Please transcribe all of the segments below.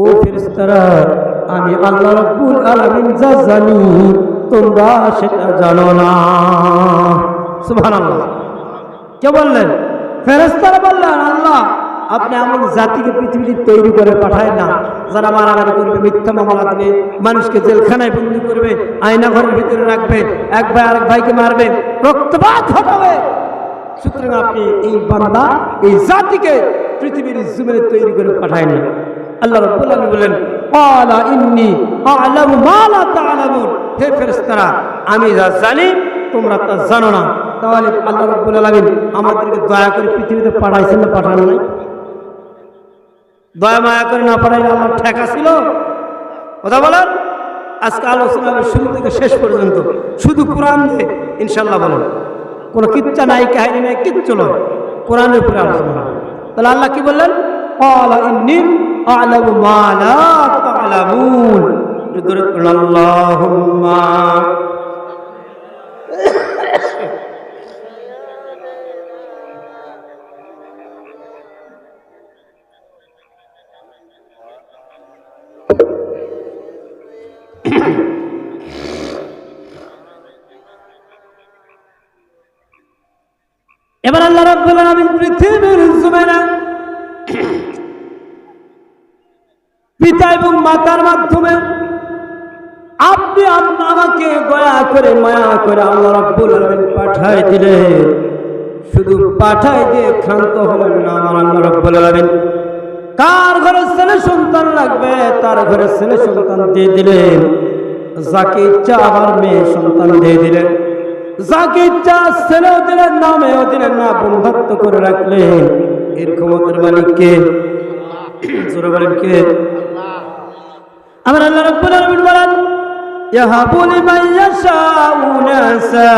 ও ফেরেশতারা, আমি আল্লাহ রাব্বুল আলামিন যা জানি, তোমরা সেটা জানো না। সুবহানাল্লাহ। কে বললেন? ফেরেশতারা বললেন, আল্লাহ, আপনি এমন জাতিকে পৃথিবীতে তৈরি করে পাঠায় না, যারা মারামারি করবে, মিথ্যা মামলা দেবে মানুষকে জেলখানায় বন্দি করবে, আয়না ঘরের ভিতরে রাখবে, এক ভাই আরেক ভাইকে মারবে, রক্তপাত ঘটাবে সুতরাং আপনি এই বান্দা, এই জাতিকে পৃথিবীর জমিনে তৈরি করে পাঠায় না আল্লাহ রব্বুল আলামিন বলেন মা লা তা'লামুন। হে ফেরেশতারা, আমি যা জানি, তোমরা তা জানো না। তাহলে আল্লাহ রব্বুল আলামিন আমাদেরকে দয়া করে পৃথিবীতে পাঠাইছেন না পাঠানো নাই? দয়া মায়া করে না পাঠাইলে আমার ঠেকা ছিল? কথা বলেন। আজকে আলোচনা শুরু থেকে শেষ পর্যন্ত। শুধু কোরআন দিয়ে ইনশাল্লাহ বলেন। কোনো কিচ্ছা নাই, কাহিনী নাই, কিচ্ছু নয়। কোরআনের উপরে আলোচনা তাহলে আল্লাহ কি বললেন? أعلم ما لا تعلمون يدركنا اللهم এবার আল্লাহ রাব্বুল পিতা এবং মাতার মাধ্যমে আপনি আপ- আমাকে দয়া করে, মায়া করে আল্লাহ রাব্বুল আলামিন পাঠাই দিলেন শুধু পাঠাই দিয়ে ক্ষান্ত হলেন না আমার আল্লাহ রাব্বুল কার ঘরে ছেলে সন্তান লাগবে, তার ঘরে ছেলে সন্তান দিয়ে দিলেন যাকে ইচ্ছা আবার মেয়ে সন্তান দিয়ে দিলেন যাকে ইচ্ছা ছেলেও দিলেন না, মেয়েও দিলেন না বন্ধত্ব করে রাখলেন। এরকম মালিককে আমার আল্লাহ রাব্বুল আলামিন বলেন, ইয়াহাবু লিমান ইয়াশাউ নাসা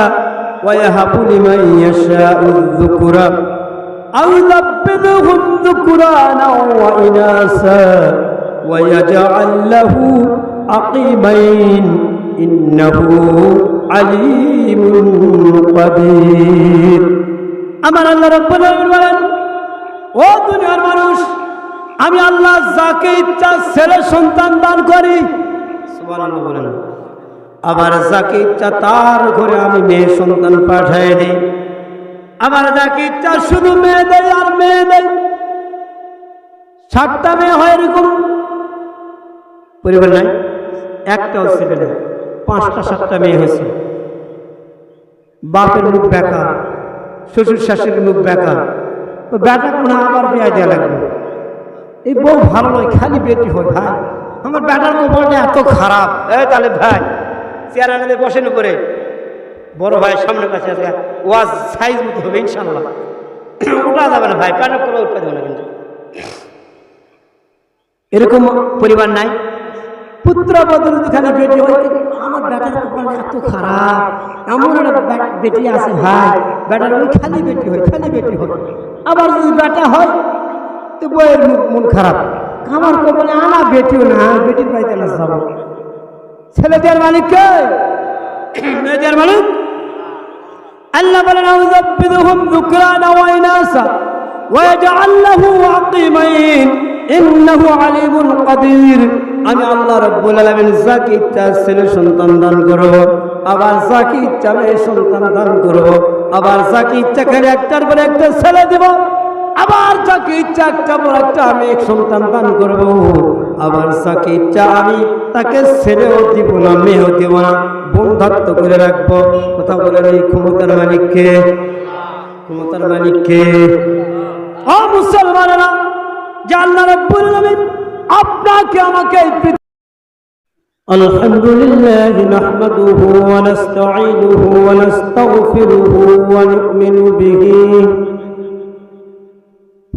ওয়া ইয়াহাবু লিমান ইয়াশাউ যুকুরা আও ইউযাব্বিদুহুম যুকুরানা ওয়া ইনাসা ওয়া ইয়াজআল লাহু আকিমাইন ইন্নাহু আলিমুন কাদির আমার আল্লাহ রাব্বুল আলামিন বলেন, ও দুনিয়ার মানুষ আমি আল্লাহ যাকে ইচ্ছা ছেলে সন্তান দান করি। বলেন। আবার যাকে ইচ্ছা তার ঘরে আমি মেয়ে সন্তান পাঠাই দিই। আবার যাকে ইচ্ছা শুধু মেয়ে দেয় আর মেয়ে দেয়। সাতটা মেয়ে হয় এরকম। পরিবার নাই? একটাও ছেলে নেই। পাঁচটা সাতটা মেয়ে হয়েছে। বাপের মুখ বেকা শ্বশুর শাশুড়ির মুখ বেকা তো বেটা কোনো আবার বিয়ে দেওয়া লাগবে এই বউ ভালো নয় খালি বেটি হয় ভাই। আমার বেটার কপালটা এত খারাপ। এই তাহলে ভাই চেয়ার আনলে বসেন উপরে। বড় ভাই সামনে কাছে আছে। ওয়াজ সাইজ মতো হবে ইনশাল্লাহ ওটা যাবে না ভাই প্যান্ট করে উঠতে দেবে না কিন্তু। এরকম পরিবার নাই? পুত্র বদল খালি বেটি হয় আমার এত খারাপ। এমন একটা বেটি আছে ভাই। বেটার ওই খালি বেটি হয় খালি বেটি হয়। আবার যদি বেটা হয় তো বইয়ের মন খারাপ। আমার কপালে আনা বেটিও না বেটির বাড়িতে না যাব। ছেলেদের মালিক কে? মেয়েদের মালিক? আল্লাহ বলেন, আউযাব্বিদুহুম যুকরানা ওয়া ইনাসা ওয়া ইয়াজআল লাহু ইন্নাহু আলিমুন কাদির। আমি আল্লাহ রাব্বুল আলামিন যাকে ইচ্ছা ছেলে সন্তান দান করব, আবার যাকে ইচ্ছা মেয়ে সন্তান দান করব, আবার যাকে ইচ্ছা করে একটার পর একটা ছেলে দেব। আবার যাকে ইচ্ছা একটা পর একটা আমি এক সন্তান দান করব আবার যাকে ইচ্ছা আমি তাকে ছেলেও দিব না মেয়েও দিব না বন্ধত্ব করে রাখবো কথা বলেন এই ক্ষমতার মালিককে ক্ষমতার মালিককে ও মুসলমানেরা যে আল্লাহ রাব্বুল আলামিন আপনাকে আমাকে এই পৃথিবী الحمد لله نحمده ونستعينه ونستغفره ونؤمن به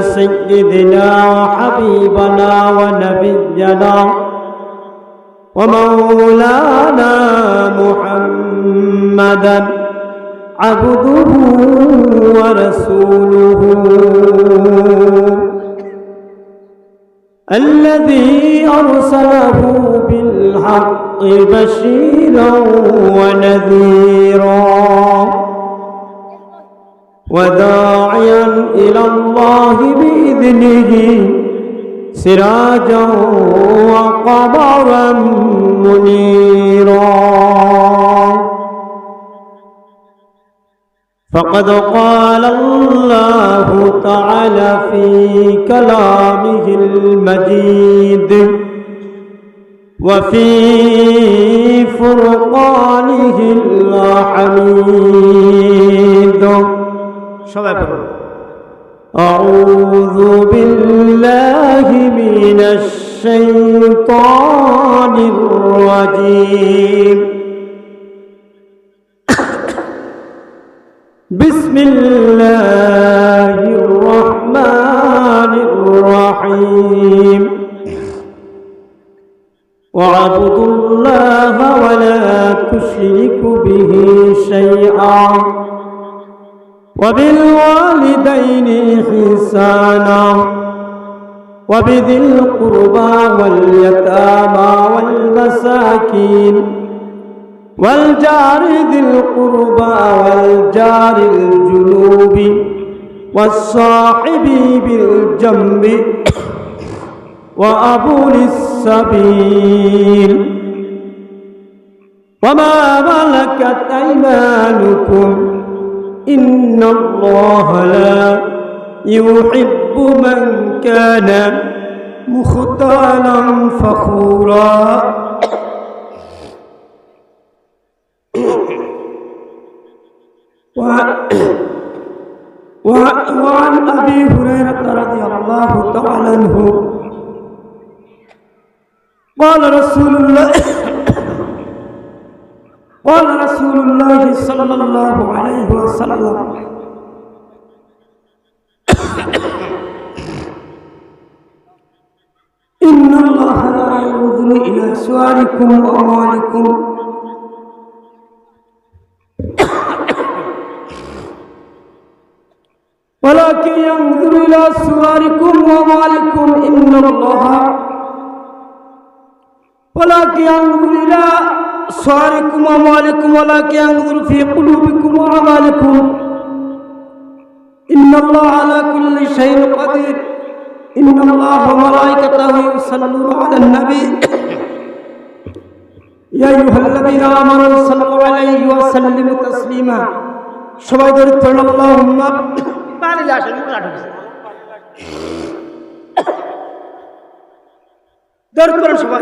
سيدنا وحبيبنا ونبينا ومولانا محمدا عبده ورسوله. الذي أرسله بالحق بشيرا ونذيرا وداعيا إلى الله الله بإذنه سراجا وقمرا منيرا. فقد قال الله تعالى في كلامه المجيد وفي فرقانه الحميد. شباب أعوذ بالله من الشيطان الرجيم. بسم الله الرحمن الرحيم. واعبدوا الله ولا تشركوا به شيئا. وبالوالدين إحسانا وبذي القربى واليتامى والمساكين والجار ذي القربى والجار الجنوب والصاحب بالجنب وأبو السبيل وما ملكت أيمانكم إن الله لا يحب من كان مختالا فخورا. وعن أبي هريرة رضي الله تعالى عنه قال رسول الله قال رسول الله صلى الله عليه وسلم. إن الله لا ينظر إلى سواركم وأموالكم. ولكن ينظر إلى سواركم وأموالكم. إن الله. ولكن ينظر إلى صاركم وأموالكم ولكن ينظر في قلوبكم وأعمالكم إن الله على كل شيء قدير إن الله وملائكته يصلون على النبي يا أيها الذين آمنوا صلوا عليه وسلموا تسليما সবাই ধরে পড়ল আল্লাহুম্মা বাড়িতে আসেন মুখ আটক দৌড় করেন সবাই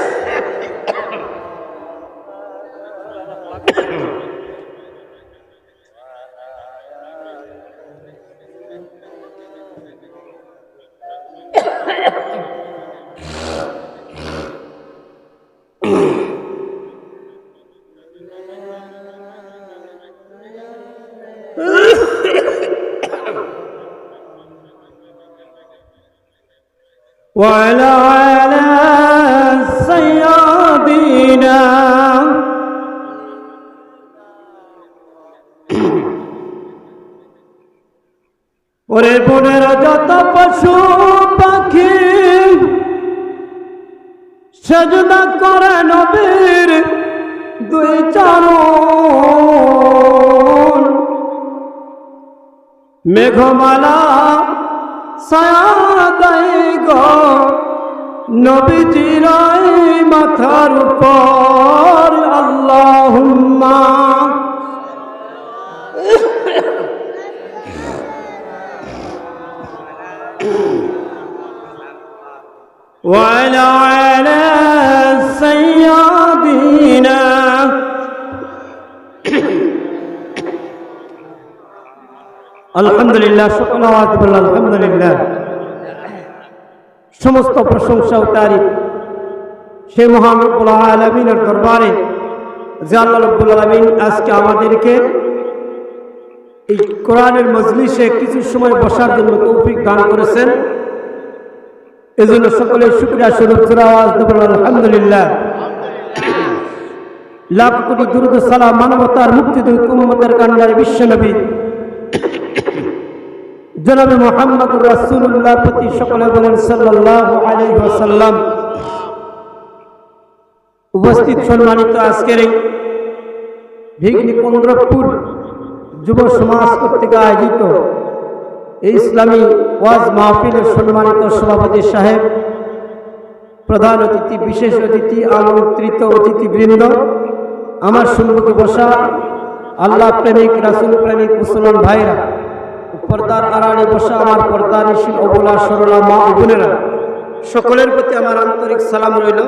ওরে বোনের যত পশু পাখি, সেজদা করে নবীর দুই চারণ। মেঘমালা সায়াদাই গো নবীজির এই মাথার উপর। আল্লাহুম্মা وعلى على سيادنا আলহামদুলিল্লাহ সকল আওয়াজ বলল আলহামদুলিল্লাহ সমস্ত প্রশংসা ও তারিফ সে মহান রব্বুল আলামিনের দরবারে যে আল্লাহ রব্বুল আলমিন আজকে আমাদেরকে এই কোরআনের মজলিসে কিছু সময় বসার জন্য তৌফিক দান করেছেন এজন্য সকলে শুক্রিয়া স্বরূপ আলহামদুলিল্লাহ। লাখ কোটি দুর্গ সালাম মানবতার মুক্তিদূত উম্মতের কান্ডার বিশ্বনবী। জনাবে মোহাম্মদ রাসূলুল্লাহ প্রতি সকলে বলেন ওয়াসাল্লাম। উপস্থিত সম্মানিত আজকের এই ভিগনি পন্দ্রপুর যুব সমাজ কর্তৃক আয়োজিত এই ইসলামী ওয়াজ মাহফিলের সম্মানিত সভাপতি সাহেব, প্রধান অতিথি, বিশেষ অতিথি, আমন্ত্রিত অতিথিবৃন্দ, আমার সম্মুখে বসা আল্লাহ প্রেমিক, রাসুল প্রেমিক, মুসলমান ভাইরা পর্দার আড়ালে বসা আমার পর্দার নিশীল অবলা, সরলা মা বোনেরা, সকলের প্রতি আমার আন্তরিক সালাম রইল।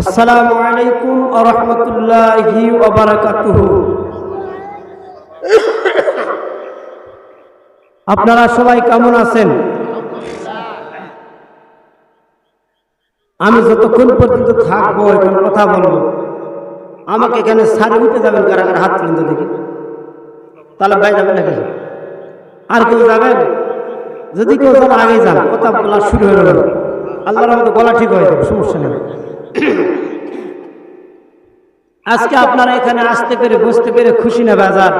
আসসালামু আলাইকুম আ রহমতুল্লাহি আপনারা সবাই কেমন আছেন? আমি যতক্ষণ পর্যন্ত থাকব, এখানে কথা বলব। আমাকে এখানে সারে উঠে যাবেন কারা হাত তুলেন দেখি। তাহলে ভাই যাবেন নাকি? আর কেউ যাবেন? যদি কেউ যান, আগে যান, কথা বলা শুরু হয়ে গেল। আল্লাহর মতো গলা ঠিক হয়ে যাবে, সমস্যা নেই। আজকে আপনারা এখানে আসতে পেরে বসতে পেরে খুশি না বাজার?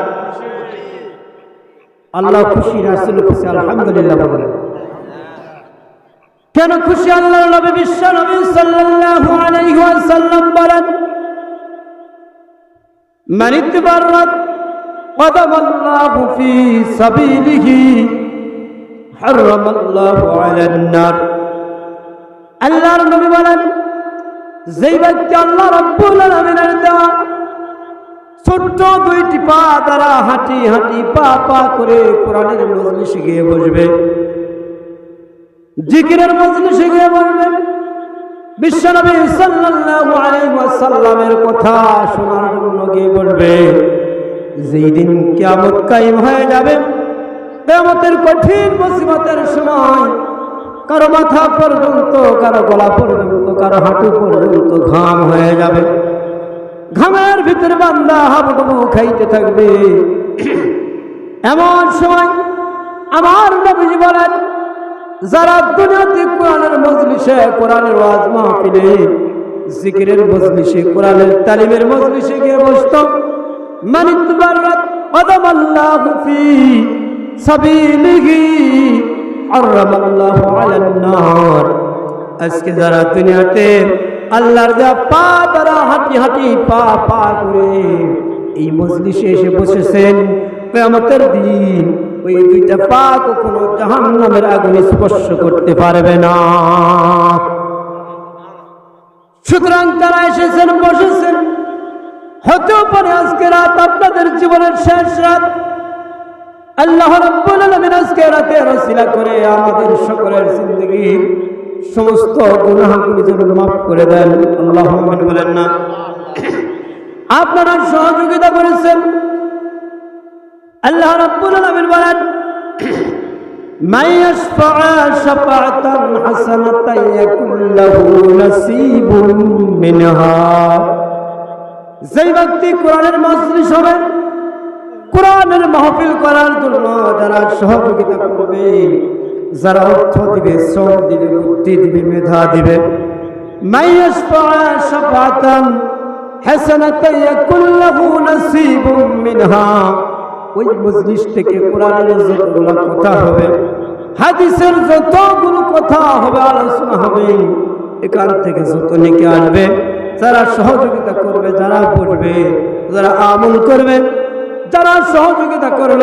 আল্লাহ খুশি, রাসুল খুশি, আলহামদুলিল্লাহ বলেন। কেন খুশি? আল্লাহ নবী বিশ্ব নবী সাল্লাল্লাহু আলাইহি ওয়াসাল্লাম বলেন, মান ইতবাররাত কদামাল্লাহু ফি সাবিলিহি, হারামাল্লাহু আলান নার। আল্লাহর নবী বলেন, যেই ব্যক্তি আল্লাহ রাব্বুল আলামিনের দেওয়া ছোট্ট দুইটি পা দ্বারা হাঁটি হাঁটি পা পা করে কোরআনের মজলিসে গিয়ে বসবে। জিকিরের মজলিসে গিয়ে বসবে। বিশ্বনবী সাল্লাল্লাহু আলাইহি ওয়াসাল্লামের কথা শোনার জন্য গিয়ে বলবে যেই দিন কিয়ামত কায়েম হয়ে যাবে, কিয়ামতের কঠিন মুসিবতের সময় কারও মাথা পর্যন্ত, কারও গলা পর্যন্ত, কারও হাঁটু পর্যন্ত ঘাম হয়ে যাবে। ঘামের ভিতরে বান্দা হাবুডুবু খাইতে থাকবে। এমন সময় আমার নবীজি বলেন, যারা দুনিয়াতে কোরআনের মজলিসে কোরআনের ওয়াজ মাহফিলে, জিকিরের মজলিসে, কোরআনের তালিমের মজলিসে গিয়ে বসত মানিত বারাত কদম আল্লাহ ফি সাবিলিহি হারামাল্লাহু আলান নার। আজকে যারা দুনিয়াতে আল্লাহর দেওয়া পা দ্বারা হাঁটি হাঁটি পা পা করে এই মজলিসে এসে বসেছেন। কেয়ামতের দিন ওই দুইটা পা কখনো জাহান নামের আগুনে স্পর্শ করতে পারবে না। সুতরাং তারা এসেছেন, বসেছেন। হতেও পারে আজকে রাত আপনাদের জীবনের শেষ রাত। আল্লাহ রাব্বুল আলামিন আজকে রাতে রসিলা করে আমাদের সকলের জিন্দগির সমস্ত গুনাহগুলি যেগুলো মাফ করে দেন। আল্লাহ বলেন না। আপনারা সহযোগিতা করেছেন। আল্লাহ রাব্বুল আলামিন বলেন যেই ব্যক্তি কোরআনের মাজলিস হবে, কোরআনের মাহফিল করার জন্য যারা সহযোগিতা করবে যারা অর্থ দিবে, শ্রম দিবে, বুদ্ধি দিবে, মেধা দিবে। ওই মজলিস থেকে কোরআনের যতগুলো কথা হবে, হাদিসের যতগুলো কথা হবে, আলোচনা হবে, এখান থেকে যত নেকে আসবে যারা সহযোগিতা করবে, যারা পড়বে, যারা আমল করবে, যারা সহযোগিতা করল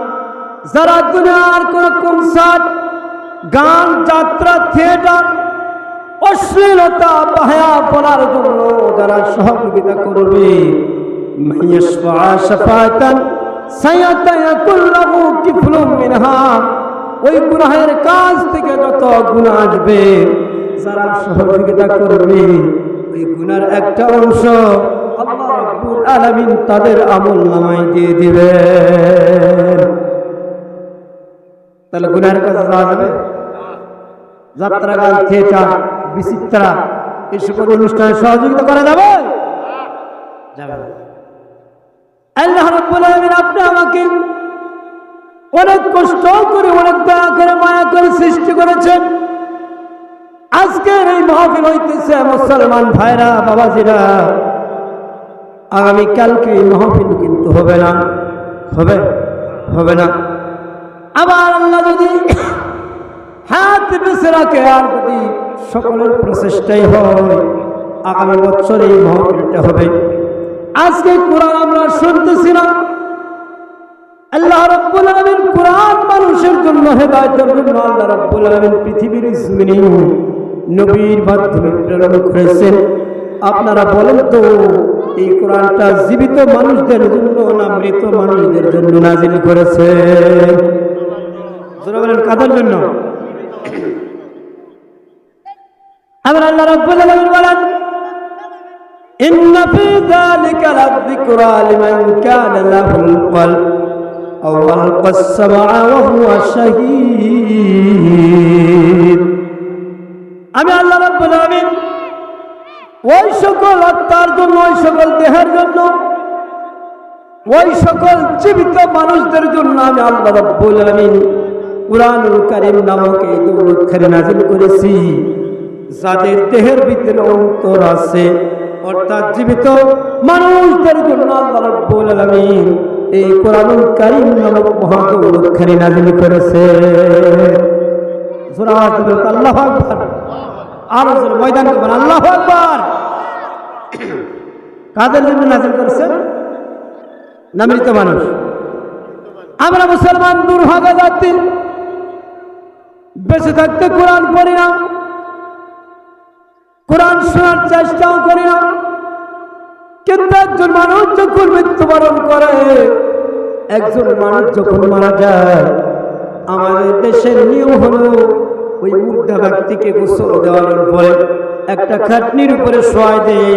যারা দুনিয়ার কোন কনসার্ট গান, যাত্রা থিয়েটার অশ্লীলতা, বাহায়া বলার জন্য যারা সহযোগিতা করবে ওই গুনাহের কাজ থেকে যত গুণ আসবে, যারা সহযোগিতা করবে, ওই গুনার একটা অংশ আল্লাহ আলামিন তাদের আমল নামাই দিয়ে দিবে তাহলে গুনার কাছে যাওয়া যাবে যাত্রা গান থিয়েটার বিচিত্রা, এই সকল অনুষ্ঠানে সহযোগিতা করা যাবে? যাবে। আল্লাহ রাব্বুল আলামিন আপনি আমাকে অনেক কষ্ট করে, অনেক দয়া করে মায়া করে সৃষ্টি করেছেন। আজকের এই মাহফিল হইতেছে মুসলমান ভাইরা, বাবাজিরা। আগামী কালকে এই মাহফিল কিন্তু হবে না। হবে? হবে না। আবার আল্লাহ যদি হাত বেঁচে রাখে, আর যদি সকলের প্রচেষ্টাই হয়, আগামী বছর এই মহাপীরটা হবে। আজকে কোরআন আমরা শুনতেছি না আল্লাহ রাব্বুল আলামিন কোরআন মানুষের জন্য হেদায়েতের জন্য আল্লাহ রাব্বুল আলামিন পৃথিবীর জমিনে নবীর মাধ্যমে প্রেরণ করেছেন। আপনারা বলেন তো, এই কোরআনটা জীবিত মানুষদের জন্য না মৃত মানুষদের জন্য নাজিল করেছেন কাদের জন্য? আল্লাহ রব্বুল আলামিন বলেন ফি যালিকা লাযিকরা লিমান কানা লাহুল কলব, আও আলকা ওয়া হুয়া শাহীদ. আমি আল্লাহ রব্বুল আলামিন ওই সকল আত্মার জন্য, ওই সকল দেহের জন্য, ওই সকল জীবিত মানুষদের জন্য আমি আল্লাহ রব্বুল আলামিন কুরআনুল কারীম নামক এই দৌলতখানি নাজিল করেছি। যাদের দেহের ভিতরে অন্তর আছে, অর্থাৎ জীবিত মানুষদের জন্য আল্লাহ এই কোরআনুল কারীম নামক মহাদৌলতখানি নাজিল করেছে। আল্লাহু আকবার। আর ময়দান আল্লাহু কাদের জন্য নাজিল করেছেন না মৃত মানুষ। আমরা মুসলমান দুর্ভাগা জাতি বেঁচে থাকতে কোরআন পড়ি না। কোরআন শোনার চেষ্টাও করি না। কিন্তু একজন মানুষ যখন মৃত্যুবরণ করে, একজন মানুষ যখন মারা যায়, আমাদের দেশের নিয়ম হলো ওই মুর্দা ব্যক্তিকে গোসল দেওয়ানোর পরে একটা খাটনির উপরে শোয়াই দেয়,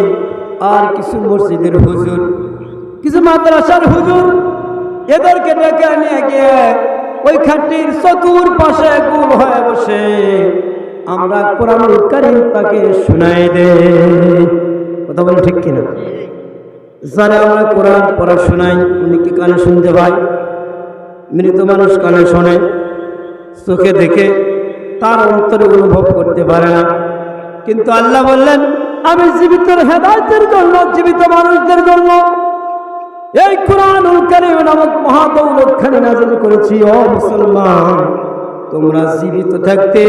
আর কিছু মসজিদের হুজুর, কিছু মাদ্রাসার হুজুর, এদেরকে ডেকে নিয়ে গিয়ে ওই খাটনির চতুর পাশে গুল হয়ে বসে। আমরা কোরআনুল কারীম তাকে শুনাই দে। কথা বলে ঠিক কিনা? যারা আমরা কোরআন পড়া শোনাই উনি কি কানে শুনতে পাই মৃত মানুষ কানে শোনে, চোখে দেখে, তার অন্তরে অনুভব করতে পারে না। কিন্তু আল্লাহ বললেন, আমি জীবিত হেদায়তের জন্য, জীবিত মানুষদের জন্য এই কোরআনুল কারীম নামক মহাদৌলত খানি নাজিল করেছি, ও মুসলমান। তোমরা জীবিত থাকতে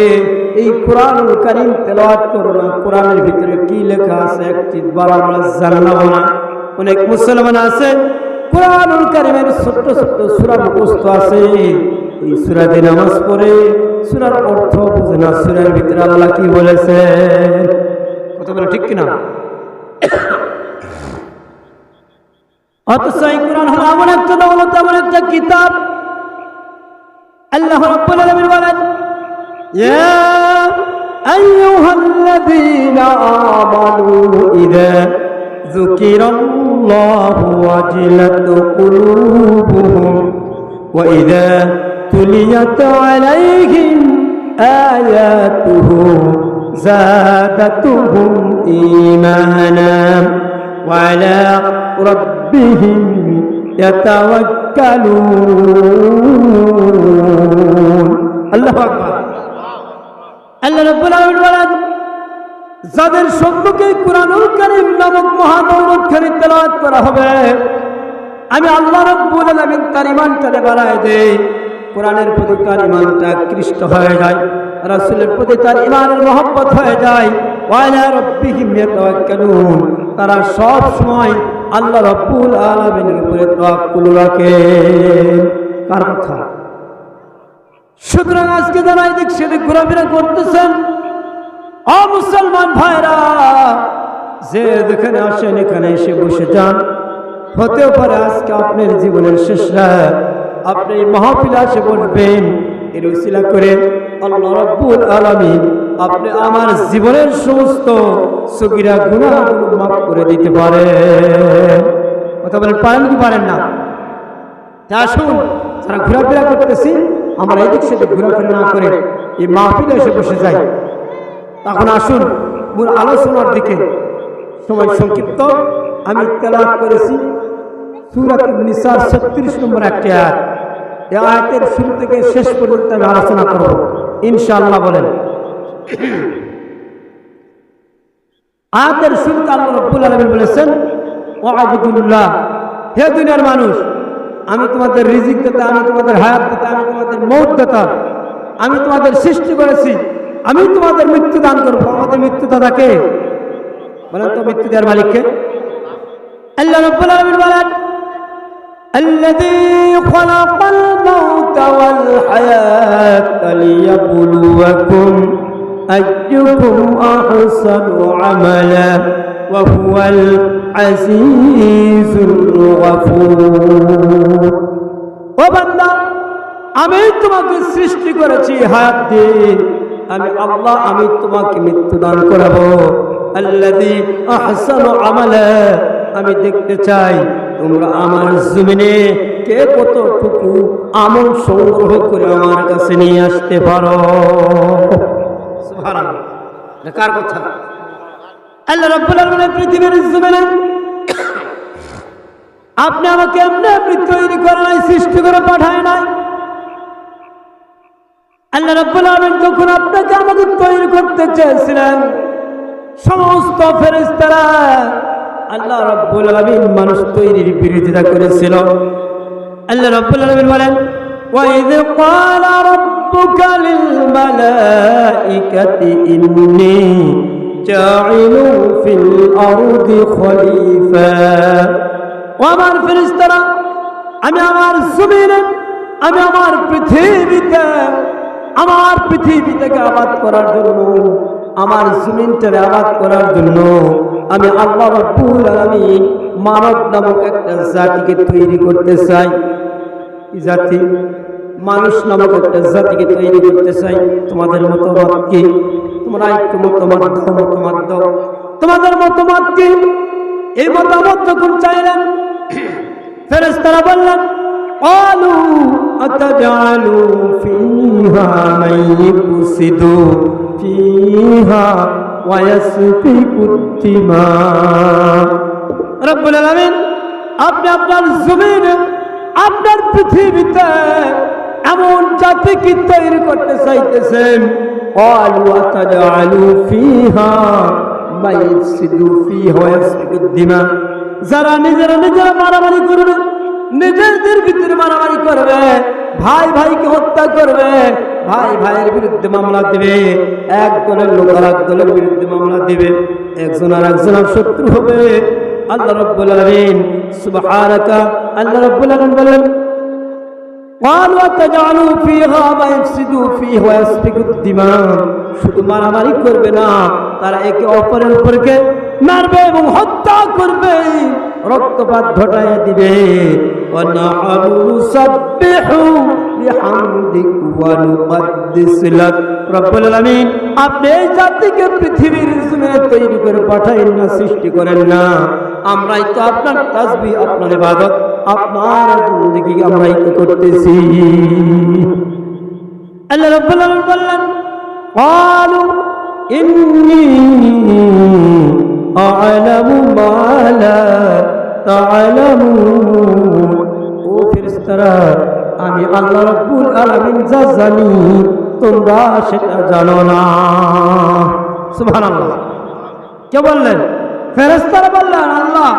এই কোরআনুল কারীম তেলাওয়াত করো না। কোরআনের ভিতরে কি লেখা আছে একটি বার আমরা জানাব না। অনেক মুসলমান আছে, কোরআনুল কারীমের ছোট্ট ছোট্ট সূরা মুখস্থ আছে। এই সূরা দিয়ে নামাজ পড়ে সূরার অর্থ বুঝে না। সূরার ভিতরে আল্লাহ কি বলেছে কথা বলে ঠিক কিনা? অথচ এই কোরআন হলো এমন একটা দৌলত এমন একটা কিতাব আল্লাহ রাব্বুল আলামিন বলেন ইয়া আইয়ুহাল্লাযীনা আমানু ইযা যুকিরাল্লাহু ওয়াজিলাত কুলুবুহুম وإذا تليت عليهم آياته زادتهم إيمانا وعلى ربهم يتوكلون الله أكبر আল্লাহ রাব্বুল আলামিন বলেন যাদের সম্মুখে কোরআনুল কারীম নামক মহাদৌলত খানি তেলাওয়াত করা হবে আমি আল্লাহ রাব্বুল আলামিন তার ইমানটাকে বাড়ায় দেই কোরআনের প্রতি তার ইমানটা কৃষ্ট হয়ে যায় রাসূলের প্রতি তার ইমানের মহব্বত হয়ে যায় ওয়ালা রাব্বিহিম ইয়াতাওয়াক্কালুন তারা সব সময় আল্লাহ রাব্বুল আলামিনের উপরে তাওয়াক্কুল রাখে। কার কথা? সুতরাং আজকে যারা এদিক সেদিক ঘোরাফেরা করতেছেন অ মুসলমান ভাইরা, যে যেখানে আসেন এখানে এসে বসে যান। হতেও পারে আজকে আপনার জীবনের শেষ আপনি এই মাহফিলে এসে বলবেন এর উসিলা করে আল্লাহ রাব্বুল আলামিন আপনি আমার জীবনের সমস্ত সগিরা গুনাহগুলো মাফ করে দিতে পারে কথা বলেন, পারেন কি পারেন না? আসুন, যারা ঘোরাফেরা করতেছি, আমরা এদিক সেদিক ঘোরাফেরা না করে এই মাহফিলে এসে বসে যাই। তখন আসুন, মূল আলোচনার দিকে। সময় সংক্ষিপ্ত। আমি তেলাপ করেছি সুরাত নিসার ছত্রিশ নম্বর একটি আয়াত এই আয়াতের শুরু থেকে শেষ পর্যন্ত আমি আলোচনা করব। ইনশাআল্লাহ বলেন। আয়াতের শুরুতে আল্লাহ রব্বুল আলমিন বলেছেন ও আবুদুল্লাহ হে দুনিয়ার মানুষ আমি তোমাদের রিজিক দাতা আমি তোমাদের হায়াত দাতা আমি তোমাদের মৌত দাতা আমি তোমাদের সৃষ্টি করেছি আমি তোমাদের মৃত্যু দান করবো আমাদের মৃত্যু দাদাকে বলেন তো মৃত্যু দেওয়ার মালিককে আল্লাহ রব্বুল আলামিন বলেন الذي خلق الموت والحياة ليبلوكم أيكم أحسن عملا وهو العزيز الغفور ও বান্দা আমি তোমাকে সৃষ্টি করেছি হায়াত দিন আমি আল্লাহ আমি তোমাকে মৃত্যু দান করাবো আল্লাদি আহসানু আমালা আমি দেখতে চাই তোমরা আমার জমিনে কে কতটুকু আমল সংগ্রহ করে আমার কাছে নিয়ে আসতে পারো সুবহানাল্লাহ। কার কথা। আল্লাহ রাব্বুল আলামিন পৃথিবীর জমিনে আপনি আমাকে এমনি আপনি তৈরি করে নাই, সৃষ্টি করে পাঠায় নাই। আল্লাহ রাব্বুল আলামিন যখন আপনাকে আমাকে তৈরি করতে চেয়েছিলেন, সমস্ত ফেরেশতারা আল্লাহ রাব্বুল আলামিন মানুষ তৈরির বিরোধিতা করেছিল। আল্লাহ রাব্বুল আলামিন বলেন وَإِذْ قَالَ رَبُّكَ لِلْمَلَائِكَةِ إِنِّي جَاعِلٌ فِي الْأَرْضِ خَلِيفَةً ও আমার ফেরেশতারা আমি আমার জমিনে আমি আমার পৃথিবীতে আমার পৃথিবী থেকে আবাদ করার জন্য আমার জমিনটারে আবাদ করার জন্য আমি আল্লাহ রাব্বুল আলামিন মানব নামক একটা জাতিকে তৈরি করতে চাই কি জাতি মানুষ নামক একটা জাতিকে তৈরি করতে চাই তোমাদের মতামত কি তোমরা একটু মতামত দাও মতামত দাও তোমাদের মতামত কি এই মতামত যখন চাইলেন ফেরেশতারা বললেন قالوا أتجعل فيها من يفسد فيها ويسفك الدماء رب العالمين আপনি আপনার জমিনে আপনার পৃথিবীতে এমন জাতি কি তৈরি করতে চাইতেছেন যারা নিজেরা নিজেরা মারামারি করবে, নিজেদের ভিতরে মারামারি করবে, ভাই ভাইকে হত্যা করবে, ভাই ভাইয়ের বিরুদ্ধে মামলা দিবে, একজনের লোক আর একজনের বিরুদ্ধে মামলা দিবে, একজন আর একজনের শত্রু হবে। আল্লাহ রব্বুল আলমিন সুবাহ আল্লাহ রব্বুল আলম বলেন قالوا تجعلوا فيها ما يفسدوا فيه ويسفك الدماء শুধু মারামারি করবে না তারা একে অপরের উপরকে মারবে এবং হত্যা করবে রক্তপাত ঘটায় দিবে ونحن نسبح بحمدك ونقدس لك রব্বুল আলামিন আপনি এই জাতিকে পৃথিবীর জমিনে তৈরি করে পাঠাইন না সৃষ্টি করেন না আমরাই তো আপনার তাসবিহ আপনার ইবাদত আপনার বন্দেগী আমরাই তো করতেছি আল্লাহ রাব্বুল আলামিন বললেন قالوا إني أعلم ما لا تعلمون ও ফেরেশতারা আমি আল্লাহ রাব্বুল আলামিন যা জানি তোমরা সেটা জানো না সুবহানাল্লাহ কে বললেন ফেরেশতারা বললেন আল্লাহ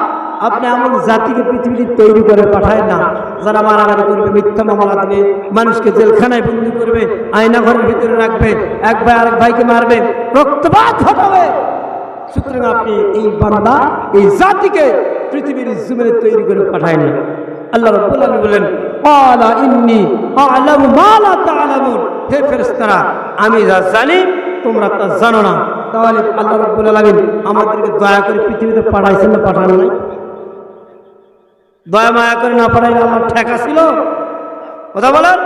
আপনি এমন জাতিকে পৃথিবীতে তৈরি করে পাঠায় না, যারা মারামারি করবে, মিথ্যা মামলা দেবে, মানুষকে জেলখানায় বন্দি করবে আয়না ঘরের ভিতরে রাখবে, এক ভাই আরেক ভাইকে মারবে, রক্তপাত ঘটাবে। সুতরাং আপনি এই বান্দা, এই জাতিকে পৃথিবীর জমিনে তৈরি করে পাঠায় না। বলেন আমি যা জানি, তোমরা তা জানো না। তাহলে আল্লাহ আমাদেরকে দয়া করে পৃথিবীতে পাঠাইছেন না, পাঠান নাই। দয়া মায়া করে না পারাই আমার ঠেকা ছিল। কথা বলেন?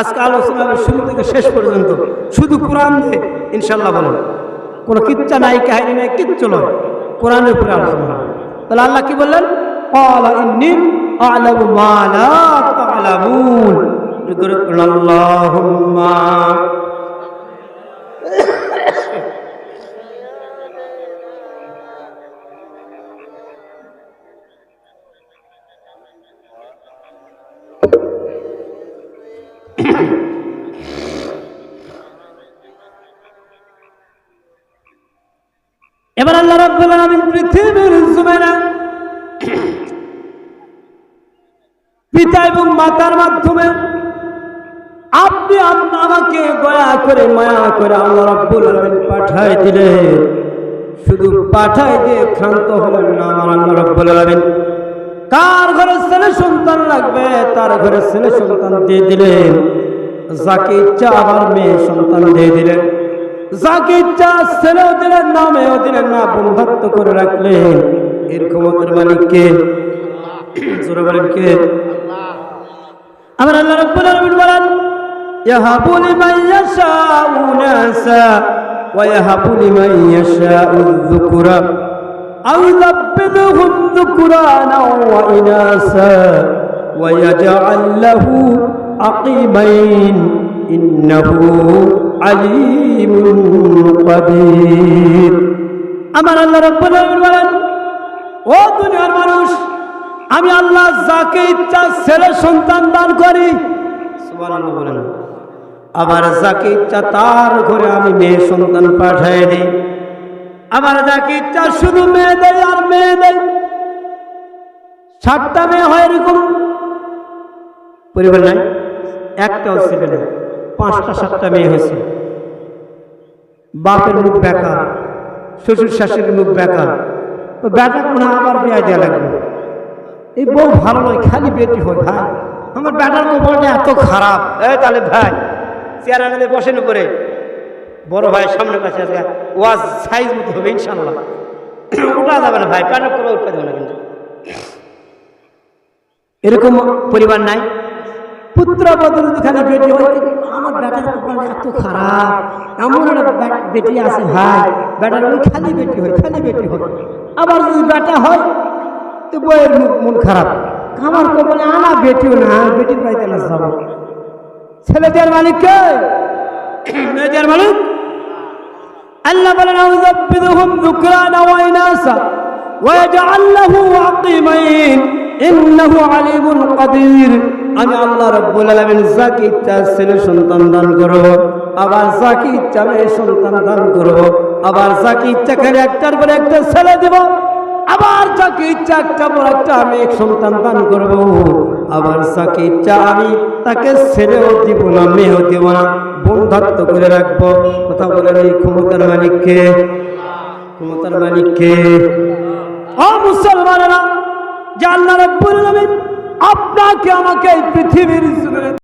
আজকে আলোচনা শুরু থেকে শেষ পর্যন্ত শুধু কোরআন দিয়ে ইনশাল্লাহ বলেন। কোনো কিচ্ছা নাই, কাহিনী নাই, কিচ্ছু নয়। কোরআনের উপরে আলোচনা তাহলে আল্লাহ কি বললেন? আল্লাহ এবার আল্লাহ রাব্বুল পৃথিবীর জমিনে পিতা এবং মাতার মাধ্যমে আপনি আমাকে দয়া করে, মায়া করে আল্লাহ দিলেন। শুধু পাঠায় দিয়ে ক্ষান্ত হলেন না আমার আল্লাহ রাব্বুল কার ঘরে ছেলে সন্তান লাগবে, তার ঘরে ছেলে সন্তান দিয়ে দিলেন। যাকে ইচ্ছা আবার মেয়ে সন্তান দিয়ে দিলেন। যাকে ইচ্ছা ছেলেও দিলেন না মেয়েও দিলেন না বন্ধত্ব করে রাখলেন এর ক্ষমতার মালিককে কে? আমার আল্লাহ রাব্বুল আলামিন বলেন, ইয়াহাবু লিমান ইয়াশাউ নাসা ওয়া ইয়াহাবু লিমান ইয়াশাউ যুকুরা আও ইউযাব্বিদুহুম যুকুরানা ওয়া ইনাসা ওয়া ইয়াজআল লাহু আকিমাইন। আমার আল্লাহ বলেন, ও দুনিয়ার মানুষ, আমি আল্লাহ যাকে ইচ্ছা ছেলে সন্তান দান করি। আবার যাকে ইচ্ছা তার ঘরে আমি মেয়ে সন্তান পাঠাই দিই। আবার যাকে ইচ্ছা শুধু মেয়ে দেয় আর মেয়ে দেয় সাতটা মেয়ে হয় এরকম। পরিবার নাই? একটাও ছেলে নেই। পাঁচটা সাতটা মেয়ে হয়েছে। বাপের মুখ বেকার শ্বশুর শাশুড়ির মুখ বেকার। তো বেটা কোনো আবার বিয়ে দেওয়া লাগবে। এই বউ ভালো নয় খালি বেটি হয় ভাই। আমার বেটার কপালটা এত খারাপ। এই তাহলে ভাই চেয়ার আনাতে বসেন উপরে। বড় ভাই সামনে কাছে আছে। ওয়াজ সাইজ মতো হবে ইনশাল্লাহ ওটা যাবে না ভাই প্যান্ট করে উঠতে দেবে না কিন্তু। এরকম পরিবার নাই? আবার যদি বেটা হয়, তো বইয়ের মন খারাপ। আমার কপালে আনা বেটিও না, বেটির বাড়িতে না যাব ছেলেদের মালিক কে? মালিক? আল্লাহ বলেন, আউযাব্বিদুহুম যুকরানা ওয়া ইনাসা ওয়া ইয়াজআল লাহু ইন্নাহু কাদির। আমি আল্লাহ রাব্বুল আলামিন যাকে ইচ্ছা ছেলে সন্তান দান করব, আবার যাকে ইচ্ছা মেয়ে সন্তান দান করব, আবার যাকে ইচ্ছা করে একটার পরে একটা ছেলে দেব, আবার যাকে ইচ্ছা একটা পর একটা আমি এক সন্তান দান করব, আবার যাকে ইচ্ছা আমি তাকে ছেলেও দিব না, মেয়েও দিব না বন্ধত্ব করে রাখব। কথা বলেন এই ক্ষমতার মালিককে। ক্ষমতার মালিককে। ও মুসলমানেরা, যে আল্লাহ আপনাকে আমাকে এই পৃথিবীর